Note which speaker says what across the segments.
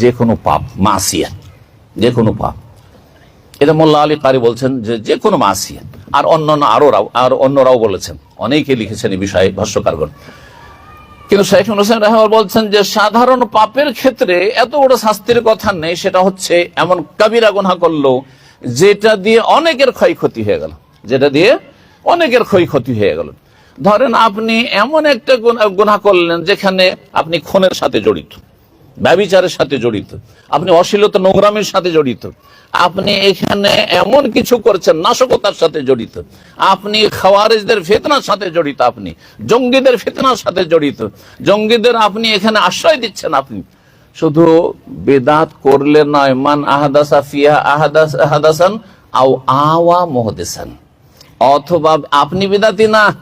Speaker 1: যে কোনো পাপ, মাসিয়া যে কোনো পাপ। এটা মোল্লা আলী কারি বলছেন যে যে কোনো মাসিয়া, আর অন্যান্য আরও আর অন্যরাও বলেছেন। অনেকে লিখেছেন এই বিষয়ে ভাষ্যকারগণ। কিন্তু শেখ হোসেন রহমান বলছেন যে সাধারণ পাপের ক্ষেত্রে এত বড় শাস্তির কথা নেই, সেটা হচ্ছে এমন কবিরা গুনা করল, যেটা দিয়ে অনেকের ক্ষয়ক্ষতি হয়ে গেল। যেটা দিয়ে অনেকের ক্ষয়ক্ষতি হয়ে গেল। ধরেন আপনি এমন একটা গুণা করলেন যেখানে আপনি খুনের সাথে জড়িত। ব্যবিচারের সাথে জড়িত। আপনি অশ্লীলতা নোংরামের সাথে জড়িত। আপনি এখানে এমন কিছু করছেন, নাশকতার সাথে জড়িত। আপনি খাওয়ারিজদের ফেতনার সাথে জড়িত আপনি, জঙ্গিদের ফেতনার সাথে জড়িত। জঙ্গিদের আপনি এখানে আশ্রয় দিচ্ছেন আপনি। শুধু বেদাত করলে নয়, মান আহাদাসা ফিয়া আহাদাস, আহাদাসান, আও আওয়া মহদেসান। অথবা আপনি বেদাতি না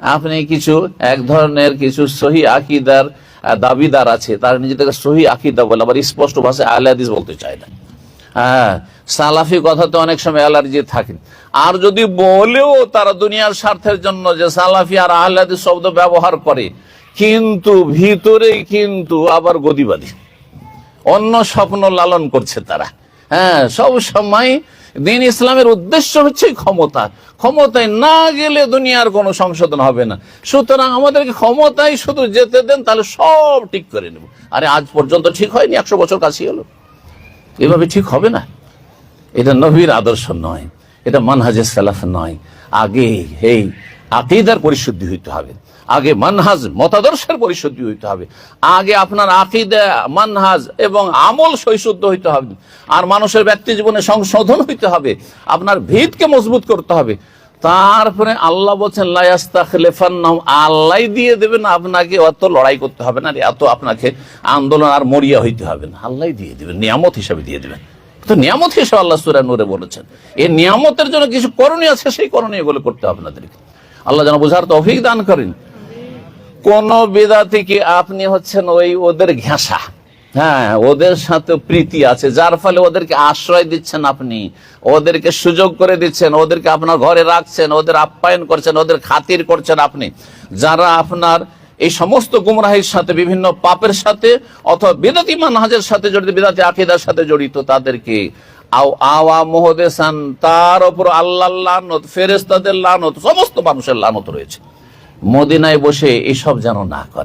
Speaker 1: আপনি কিছু এক ধরনের কিছু সহি আকিদার দাবিদার আছে, তার নিজেদেরকে সহি আকিদা বলে, আবার স্পষ্ট ভাষায় আহলে হাদিস বলতে চায় না। হ্যাঁ সালাফি কথা তো অনেক সময় অ্যালার্জি থাকে। আর যদি বলেও তারা দুনিয়ার স্বার্থের জন্য যে সালাফি আর আহলে হাদিস শব্দ ব্যবহার করে, কিন্তু ভিতরেই কিন্তু আবার গদিবাদী। অন্য স্বপ্ন লালন করছে তারা। হ্যাঁ সব সময় দিন ইসলামের উদ্দেশ্য হচ্ছে ক্ষমতা। ক্ষমতায় না গেলে দুনিয়ার কোনো সংশোধন হবে না। সুতরাং আমাদেরকে ক্ষমতায় শুধু যেতে দেন, তাহলে সব ঠিক করে নেব। আরে আজ পর্যন্ত ঠিক হয়নি, একশো বছর কাছে হলো। এভাবে ঠিক হবে না। এটা নবীর আদর্শ নয়। এটা মানহাজের সালাফ নয়। আগে এই আকিদার পরিশুদ্ধি হইতে হবে। আগে মানহাজ মতাদর্শের পরিশুদ্ধি হইতে হবে। আগে আপনার আকিদা, মানহাজ এবং আমল সৈশুদ্ধ হইতে হবে। আর মানুষের ব্যক্তি জীবনে সংশোধন হইতে হবে। আপনার ভিতকে মজবুত করতে হবে। তারপরে আল্লাহ বলছেন লাইস্তাখলেফান্নাম আল্লাহ দিয়ে দেবেন আপনাকে অত লড়াই করতে হবে না, এত আপনাকে আন্দোলন আর মরিয়া হইতে হবে না। আল্লাহ দিয়ে দেবেন, নিয়ামত হিসাবে দিয়ে দেবেন। তো নিয়ামত হিসেবে আল্লাহ সুরা নূরে বলেছেন। এই নিয়ামতের জন্য কিছু করণীয় আছে, সেই করণীয়গুলো করতে হবে আপনাদেরকে। আল্লাহ যেন বোঝার তৌফিক দান করেন। কোন বেদা থেকে আপনি হচ্ছেন ওই ওদের ঘেঁষা? হ্যাঁ ওদের সাথে প্রীতি আছে, যার ফলে ওদেরকে আশ্রয় দিচ্ছেন আপনি, ওদেরকে সুযোগ করে দিচ্ছেন, ওদেরকে আপনার ঘরে রাখছেন, ওদের আপ্যায়ন করছেন, ওদের খাতির করছেন আপনি। যারা আপনার এই সমস্ত গুমরাহির সাথে, বিভিন্ন পাপের সাথে অথবা বেদাতি মানহাজের সাথে জড়িত, বেদাতি আকিদার সাথে জড়িত, তাদেরকে আও আওয়া মোহদেসান, তার ওপর আল্লাহ লানত ফেরেস্তাদের লানত, সমস্ত মানুষের লানত রয়েছে। মদিনায় বসে এসব যেন না করে।